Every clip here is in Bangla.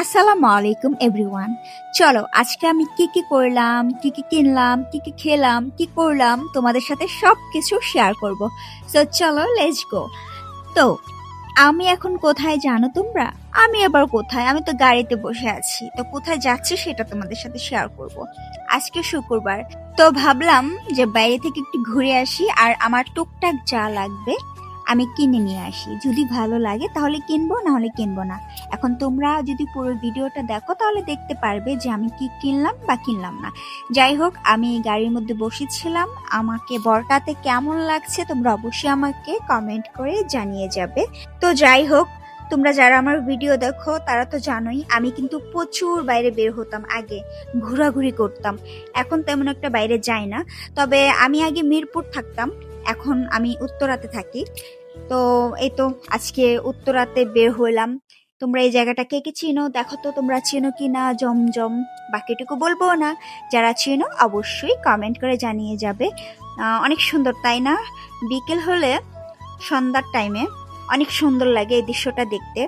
আসসালামু আলাইকুম, এভরিওয়ান। চলো, আজকে আমি কি কি করলাম, কি কি কিনলাম, কি কি খেলাম, কি করলাম, তোমাদের সাথে সব কিছু শেয়ার করব। সো চলো লেটস গো তো, আমি এখন কোথায় জানো তোমরা? আমি আবার কোথায়? আমি তো গাড়িতে বসে আছি। তো কোথায় যাচ্ছি সেটা তোমাদের সাথে শেয়ার করব। আজকে শুক্রবার। তো ভাবলাম যে বাইরে থেকে একটু ঘুরে আসি, আর আমার টুকটাক যা লাগবে আমি কিনে নিয়ে আসি। যদি ভালো লাগে তাহলে কিনবো না হলে কিনবো না। এখন তোমরা যদি পুরো ভিডিওটা দেখো তাহলে দেখতে পারবে যে আমি কি কিনলাম বা কিনলাম না। যাই হোক, আমি গাড়ির মধ্যে বসেছিলাম। আমাকে বরটাতে কেমন লাগছে তোমরা অবশ্যই আমাকে কমেন্ট করে জানিয়ে যাবে। তো যাই হোক, তোমরা যারা আমার ভিডিও দেখো তারা তো জানোই, আমি কিন্তু প্রচুর বাইরে বের হতাম আগে, ঘোরাঘুরি করতাম। এখন তেমন একটা বাইরে যাই না। তবে আমি আগে মিরপুর থাকতাম, এখন আমি উত্তরাতে থাকি। তো এই তো আজকে উত্তরাতে বের হইলাম তোমরা এই জায়গাটা কে কে চিনো? দেখো তো তোমরা চিনো কি না জমজম বাকিটুকু বলব না। যারা চিনো অবশ্যই কমেন্ট করে জানিয়ে যাবে। অনেক সুন্দর, তাই না? বিকেল হলে সন্ধ্যার টাইমে অনেক সুন্দর লাগে এই দৃশ্যটা দেখতে।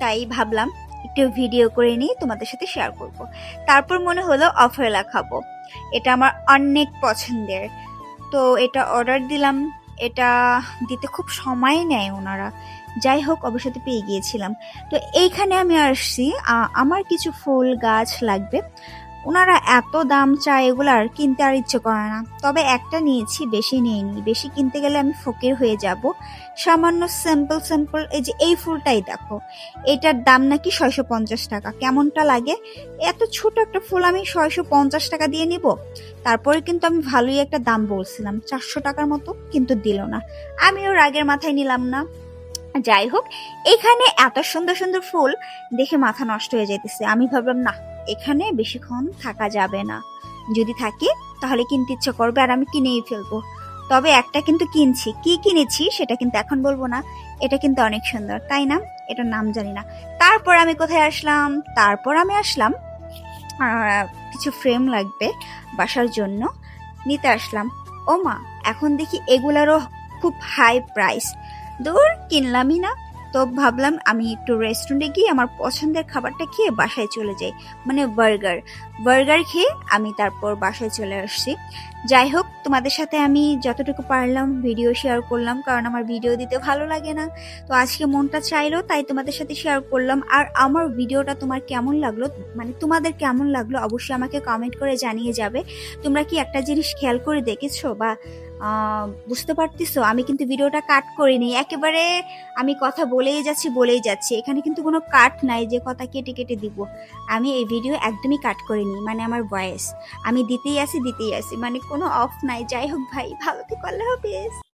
তাই ভাবলাম একটু ভিডিও করে নিয়ে তোমাদের সাথে শেয়ার করব। তারপর মনে হলো অফেলা খাব। এটা আমার অনেক পছন্দের। তো এটা অর্ডার দিলাম। এটা দিতে খুব সময় নেয় ওনারা। যাই হোক অবশ্যই পেয়ে গিয়েছিলাম। তো এইখানে আমি আসছি। আমার কিছু ফুল গাছ লাগবে। ওনারা এত দাম চায় এগুলো আর কিনতে আর ইচ্ছে করে না। তবে একটা নিয়েছি, বেশি নিইনি। বেশি কিনতে গেলে আমি ফকির হয়ে যাব। সামান্য সিম্পল সিম্পল এই যে এই ফুলটাই দেখো। এটার দাম নাকি ছয়শো পঞ্চাশ টাকা। কেমনটা লাগে? এত ছোট একটা ফুল আমি ছয়শো পঞ্চাশ টাকা দিয়ে নিব। তারপরে কিন্তু আমি ভালোই একটা দাম বলছিলাম। চারশো টাকার মতো কিন্তু দিল না। আমিও রাগের মাথায় নিলাম না। যাই হোক, এখানে এত সুন্দর সুন্দর ফুল দেখে মাথা নষ্ট হয়ে যাইতেছে। আমি ভাবলাম, না, এখানে বেশিক্ষণ থাকা যাবে না। যদি থাকি, তাহলে কিনতে ইচ্ছে করবে আর আমি কিনেই ফেলব। তবে একটা কিন্তু কিনছি। কি কিনেছি সেটা কিন্তু এখন বলব না। এটা কিন্তু অনেক সুন্দর, তাই না? এটার নাম জানি না। তারপর আমি কোথায় আসলাম? তারপর আমি আসলাম কিছু ফ্রেম লাগবে বাসার জন্য। নিতে আসলাম। ও মা এখন দেখি এগুলারও খুব হাই প্রাইস দূর, কিনলামই না। তো ভাবলাম আমি একটু রেস্টুরেন্টে গিয়ে আমার পছন্দের খাবারটা খেয়ে বাসায় চলে যাই। মানে বার্গার বার্গার খেয়ে আমি তারপর বাসায় চলে আসছি। যাই হোক, তোমাদের সাথে আমি যতটুকু পারলাম ভিডিও শেয়ার করলাম, কারণ আমার ভিডিও দিতে ভালো লাগে না। তো আজকে মনটা চাইলো, তাই তোমাদের সাথে শেয়ার করলাম। আর আমার ভিডিওটা তোমার কেমন লাগল মানে তোমাদের কেমন লাগল, অবশ্যই আমাকে কমেন্ট করে জানিয়ে যাবে। তোমরা কি একটা জিনিস খেয়াল করে দেখেছ বা বুঝতে পারতিস আমি কিন্তু ভিডিওটা কাট করিনি। একেবারে আমি কথা বলেই যাচ্ছি বলেই যাচ্ছি। এখানে কিন্তু কোনো কাট নাই যে কথা কেটে কেটে দিব। আমি এই ভিডিও একদমই কাট করিনি মানে আমার ভয়েস আমি দিতেই আসি দিতেই আসি মানে কোনো অফ নাই। যাই হোক ভাই, ভালো থেকে হবে। হাফেজ